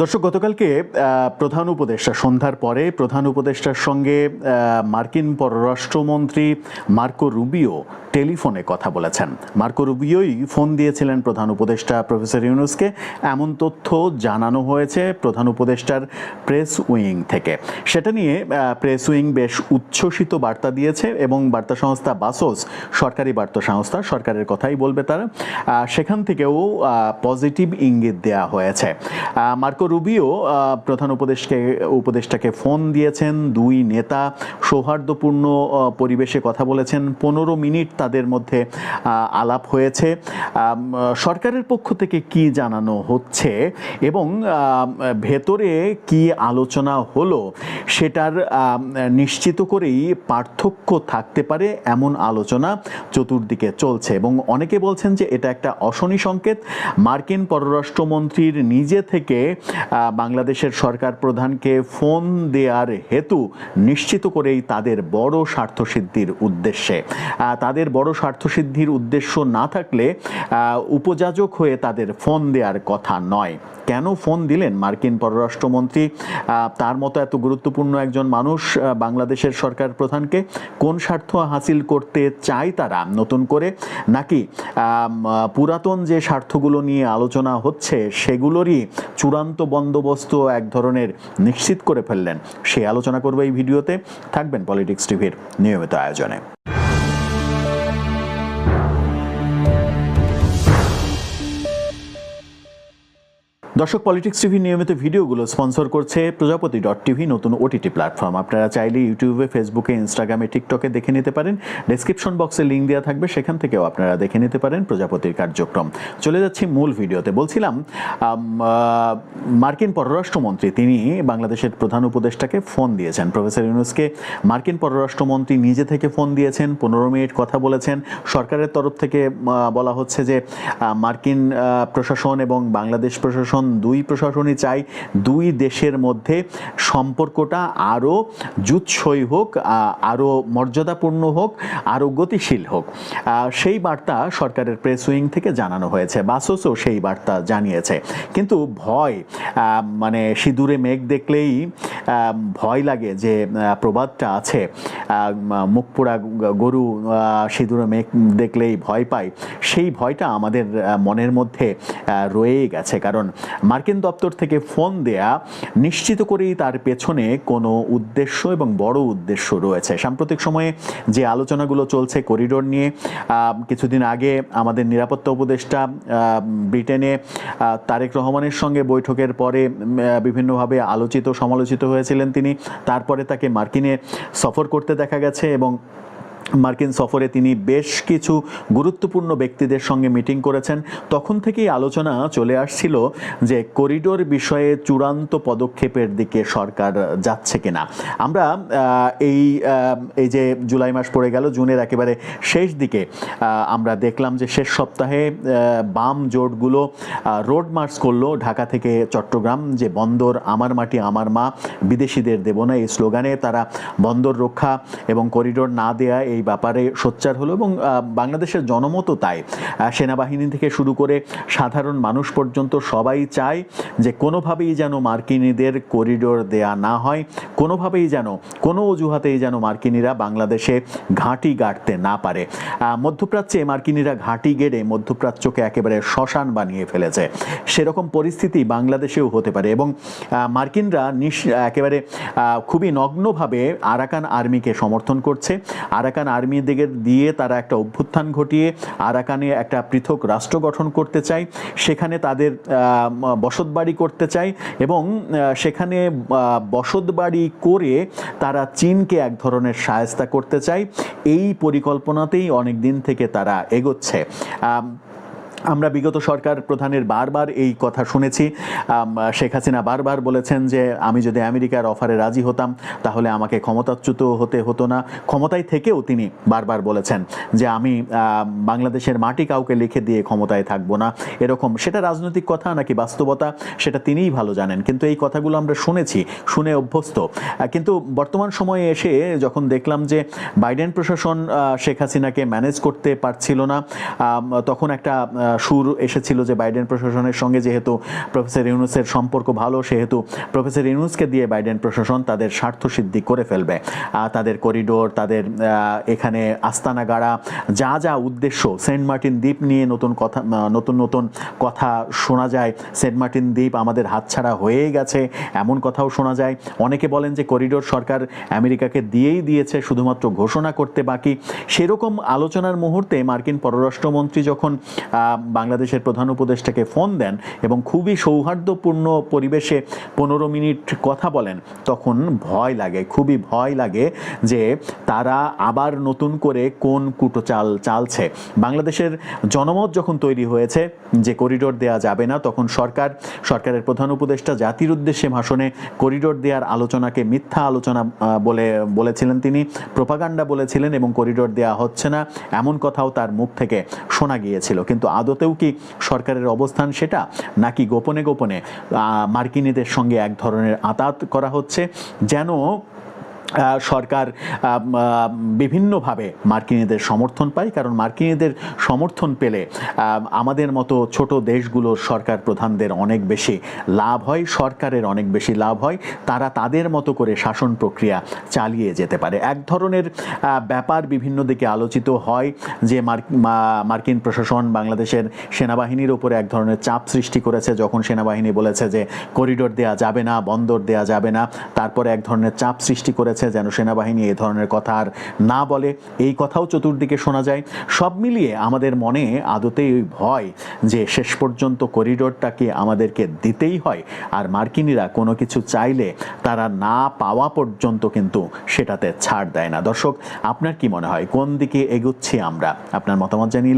দর্শক, গতকালকে প্রধান উপদেষ্টা সন্ধ্যার পরে প্রধান উপদেষ্টার সঙ্গে মার্কিন পররাষ্ট্রমন্ত্রী মার্কো রুবিও টেলিফোনে কথা বলেছেন। মার্কো রুবিওই ফোন দিয়েছিলেন প্রধান উপদেষ্টা প্রফেসর ইউনুসকে। এমন তথ্য জানানো হয়েছে প্রধান উপদেষ্টার প্রেস উইং থেকে। সেটা নিয়ে প্রেস উইং বেশ উচ্ছ্বসিত বার্তা দিয়েছে এবং বার্তা সংস্থা বাসোস, সরকারি বার্তা সংস্থা, সরকারের কথাই বলবে তারা। সেখান থেকেও পজিটিভ ইঙ্গিত দেওয়া হয়েছে। মার্কো রুবিও প্রধান উপদেশকে, উপদেষ্টাকে ফোন দিয়েছেন। দুই নেতা সৌহার্দ্যপূর্ণ পরিবেশে কথা বলেছেন। পনেরো মিনিট তাদের মধ্যে আলাপ হয়েছে। সরকারের পক্ষ থেকে কি জানানো হচ্ছে এবং ভেতরে কি আলোচনা হলো সেটার নিশ্চিত করেই পার্থক্য থাকতে পারে এমন আলোচনা চতুর্দিকে চলছে। এবং অনেকে বলছেন যে এটা একটা অশনি সংকেত। মার্কিন পররাষ্ট্রমন্ত্রীর নিজে থেকে বাংলাদেশের সরকার প্রধানকে ফোন দেওয়ার হেতু নিশ্চিত করেই তাদের বড় স্বার্থসিদ্ধির উদ্দেশ্যে। তাদের বড় স্বার্থসিদ্ধির উদ্দেশ্য না থাকলে উপযাজক হয়ে তাদের ফোন দেওয়ার কথা নয়। কেন ফোন দিলেন মার্কিন পররাষ্ট্রমন্ত্রী? তার মতো এত গুরুত্বপূর্ণ একজন মানুষ বাংলাদেশের সরকার প্রধানকে কোন স্বার্থ হাসিল করতে চায় তারা? নতুন করে নাকি পুরাতন যে স্বার্থগুলো নিয়ে আলোচনা হচ্ছে, সেগুলোরই চূড়ান্ত বন্দোবস্ত এক ধরনের নিশ্চিত করে ফেললেন? সেই আলোচনা করবে এই ভিডিওতে। থাকবেন পলিটিক্স টিভির নিয়মিত আয়োজনে। দর্শক পলিটিক্স টিভি নিয়মিত ভিডিওগুলো স্পন্সর করছে প্রজাপতি ডট টিভি, নতুন ওটিটি প্ল্যাটফর্ম আপনারা চাইলে ইউটিউবে ফেসবুকে ইনস্টাগ্রামে টিকটকে দেখে নিতে পারেন। ডেসক্রিপশন বক্সে লিঙ্ক দেওয়া থাকবে, সেখান থেকেও আপনারা দেখে নিতে পারেন প্রজাপতির কার্যক্রম। চলে যাচ্ছি মূল ভিডিওতে। বলছিলাম মার্কিন পররাষ্ট্রমন্ত্রী, তিনি বাংলাদেশের প্রধান উপদেষ্টাকে ফোন দিয়েছেন। প্রফেসর ইউনুসকে মার্কিন পররাষ্ট্রমন্ত্রী নিজে থেকে ফোন দিয়েছেন, পনেরো মিনিট কথা বলেছেন। সরকারের তরফ থেকে বলা হচ্ছে যে মার্কিন প্রশাসন এবং বাংলাদেশ প্রশাসন দুই প্রশাসনই চাই দুই দেশের মধ্যে সম্পর্কটা আরও জুৎসই হোক আরও মর্যাদাপূর্ণ হোক আরও গতিশীল হোক। সেই বার্তা সরকারের প্রেস উইং থেকে জানানো হয়েছে। বাসসও সেই বার্তা জানিয়েছে। কিন্তু ভয় মানে সিঁদুরে মেঘ দেখলেই ভয় লাগে যে প্রবাদটা আছে। মুখ পোড়া গরু সিঁদুরে মেঘ দেখলেই ভয় পায়। সেই ভয়টা আমাদের মনের মধ্যে রয়েই গেছে। কারণ মার্কিন দপ্তর থেকে ফোন দেয়া নিশ্চিত করেই তার পেছনে কোনো উদ্দেশ্য এবং বড় উদ্দেশ্য রয়েছে। সাম্প্রতিক সময়ে যে আলোচনাগুলো চলছে করিডোর নিয়ে কিছুদিন আগে আমাদের নিরাপত্তা উপদেষ্টা ব্রিটেনে তারেক রহমানের সঙ্গে বৈঠকের পরে বিভিন্নভাবে আলোচিত, সমালোচিত হয়েছিলেন তিনি। তারপরে তাকে মার্কিনে সফর করতে দেখা গেছে এবং মার্কিন সফরে তিনি বেশ কিছু গুরুত্বপূর্ণ ব্যক্তিদের সঙ্গে মিটিং করেছেন। তখন থেকেই আলোচনা চলে আসছিল যে করিডোর বিষয়ে চূড়ান্ত পদক্ষেপের দিকে সরকার যাচ্ছে কিনা। আমরা এই এই যে জুলাই মাস পড়ে গেল, জুনের একেবারে শেষ দিকে আমরা দেখলাম যে শেষ সপ্তাহে বাম জোটগুলো রোড মার্চ করল ঢাকা থেকে চট্টগ্রাম যে বন্দর আমার মাটি, আমার মা, বিদেশিদের দেব না, এই স্লোগানে তারা বন্দর রক্ষা এবং করিডোর না দেয়া ব্যাপারে সোচ্চার হলো এবং বাংলাদেশের জনমতও তাই। সেনাবাহিনী থেকে শুরু করে সাধারণ মানুষ পর্যন্ত সবাই চায় যে কোনোভাবেই যেন মার্কিনীদের করিডোর দেয়া না হয়, কোনোভাবেই যেন, কোনো অজুহাতেই যেন মার্কিনীরা বাংলাদেশে ঘাঁটি গাড়তে না পারে। মধ্যপ্রাচ্যে মার্কিনীরা ঘাঁটি গেড়ে মধ্যপ্রাচ্যকে একেবারে শ্মশান বানিয়ে ফেলেছে। সেরকম পরিস্থিতি বাংলাদেশেও হতে পারে এবং মার্কিনরা নিশ, একেবারে খুবই নগ্নভাবে আরাকান আর্মিকে সমর্থন করছে। আরাকান আর্মি দিকে দিয়ে তারা একটা অভ্যুত্থান ঘটিয়ে আরাকানে একটা পৃথক রাষ্ট্র গঠন করতে চায়, সেখানে তাদের বসতবাড়ি করতে চায় এবং সেখানে বসতবাড়ি করে তারা চীনকে এক ধরনের সায়স্তা করতে চায়। এই পরিকল্পনাতেই অনেক দিন থেকে তারা এগোচ্ছে। আমরা বিগত সরকার প্রধানের বারবার এই কথা শুনেছি। শেখ হাসিনা বারবার বলেছেন যে, আমি যদি আমেরিকার অফারে রাজি হতাম, তাহলে আমাকে ক্ষমতাচ্যুত হতে হতো না। ক্ষমতায় থেকেও তিনি বারবার বলেছেন যে, আমি বাংলাদেশের মাটি কাউকে লিখে দিয়ে ক্ষমতায় থাকব না। এরকম, সেটা রাজনৈতিক কথা নাকি বাস্তবতা, সেটা তিনিই ভালো জানেন। কিন্তু এই কথাগুলো আমরা শুনেছি, শুনে অভ্যস্ত। কিন্তু বর্তমান সময়ে এসে যখন দেখলাম যে, বাইডেন প্রশাসন শেখ হাসিনাকে ম্যানেজ করতে পারছিল না তখন একটা সুর এসেছিল যে বাইডেন প্রশাসনের সঙ্গে, যেহেতু প্রফেসর ইউনুসের সম্পর্ক ভালো, সেহেতু প্রফেসর ইউনুসকে দিয়ে বাইডেন প্রশাসন তাদের স্বার্থ সিদ্ধি করে ফেলবে। তাদের করিডোর, তাদের এখানে আস্তানা গাড়া যা যা উদ্দেশ্য, সেন্ট মার্টিন দ্বীপ নিয়ে নতুন কথা নতুন নতুন কথা শোনা যায়। সেন্ট মার্টিন দ্বীপ আমাদের হাতছাড়া হয়েই গেছে, এমন কথাও শোনা যায়। অনেকে বলেন যে করিডোর সরকার আমেরিকাকে দিয়েই দিয়েছে, শুধুমাত্র ঘোষণা করতে বাকি। সেরকম আলোচনার মুহূর্তে মার্কিন পররাষ্ট্রমন্ত্রী যখন বাংলাদেশের প্রধান উপদেষ্টাকে ফোন দেন এবং খুবই সৌহার্দ্যপূর্ণ পরিবেশে পনেরো মিনিট কথা বলেন, তখন ভয় লাগে, খুবই ভয় লাগে যে তারা আবার নতুন করে কোন কুটো চাল চালছে। বাংলাদেশের জনমত যখন তৈরি হয়েছে যে করিডোর দেয়া যাবে না, তখন সরকার, সরকারের প্রধান উপদেষ্টা জাতির উদ্দেশ্যে ভাষণে করিডোর দেওয়ার আলোচনাকে মিথ্যা আলোচনা বলে, বলেছিলেন তিনি, প্রোপাগান্ডা বলেছিলেন এবং করিডোর দেওয়া হচ্ছে না, এমন কথাও তার মুখ থেকে শোনা গিয়েছিল। কিন্তু আদতেও কি সরকারের অবস্থান সেটা? নাকি গোপনে গোপনে মার্কিনীদের সঙ্গে এক ধরনের আতাত করা হচ্ছে? যেন সরকার বিভিন্নভাবে মার্কিনীদের সমর্থন পায়, কারণ মার্কিনীদের সমর্থন পেলে আমাদের মতো ছোট দেশগুলোর সরকার প্রধানদের অনেক বেশি লাভ হয়, সরকারের অনেক বেশি লাভ হয়, তারা তাদের মতো করে শাসন প্রক্রিয়া চালিয়ে যেতে পারে। এক ধরনের ব্যাপার বিভিন্ন দিকে আলোচিত হয় যে মার্ক- মার্কিন প্রশাসন বাংলাদেশের সেনাবাহিনীর উপরে এক ধরনের চাপ সৃষ্টি করেছে, যখন সেনাবাহিনী বলেছে যে করিডোর দেয়া যাবে না, বন্দর দেয়া যাবে না, তারপরে এক ধরনের চাপ সৃষ্টি করেছে। যেন সেনাবাহিনী এই ধরনের কথা আর না বলে। এই কথাও চতুর্দিকে শোনা যায়। সব মিলিয়ে আমাদের মনে আদতেই ওই ভয় যে শেষ পর্যন্ত করিডোরটাকে আমাদেরকে দিতেই হয় আর মার্কিনীরা কোনো কিছু চাইলে তারা না পাওয়া পর্যন্ত কিন্তু সেটাতে ছাড় দেয় না। দর্শক, আপনার কি মনে হয়? কোন দিকে এগুচ্ছি আমরা? আপনার মতামত জানিয়ে